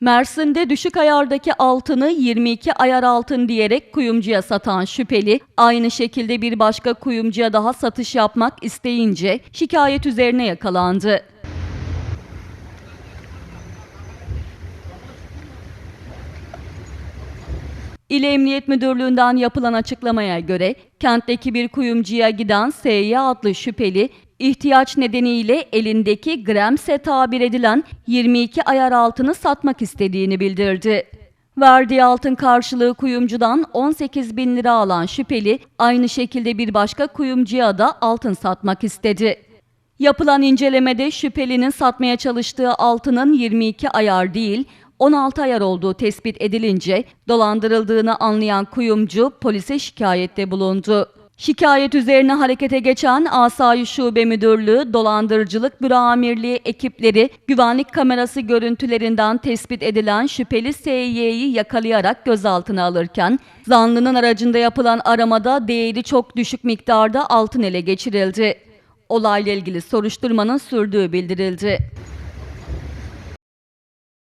Mersin'de düşük ayardaki altını 22 ayar altın diyerek kuyumcuya satan şüpheli, aynı şekilde bir başka kuyumcuya daha satış yapmak isteyince şikayet üzerine yakalandı. İl Emniyet Müdürlüğü'nden yapılan açıklamaya göre kentteki bir kuyumcuya giden S.Y. adlı şüpheli ihtiyaç nedeniyle elindeki gremse tabir edilen 22 ayar altını satmak istediğini bildirdi. Verdiği altın karşılığı kuyumcudan 18 bin lira alan şüpheli aynı şekilde bir başka kuyumcuya da altın satmak istedi. Yapılan incelemede şüphelinin satmaya çalıştığı altının 22 ayar değil, 16 ayar olduğu tespit edilince dolandırıldığını anlayan kuyumcu polise şikayette bulundu. Şikayet üzerine harekete geçen Asayiş Şube Müdürlüğü, Dolandırıcılık Büro Amirliği ekipleri güvenlik kamerası görüntülerinden tespit edilen şüpheli SY'yi yakalayarak gözaltına alırken zanlının aracında yapılan aramada değeri çok düşük miktarda altın ele geçirildi. Olayla ilgili soruşturmanın sürdüğü bildirildi.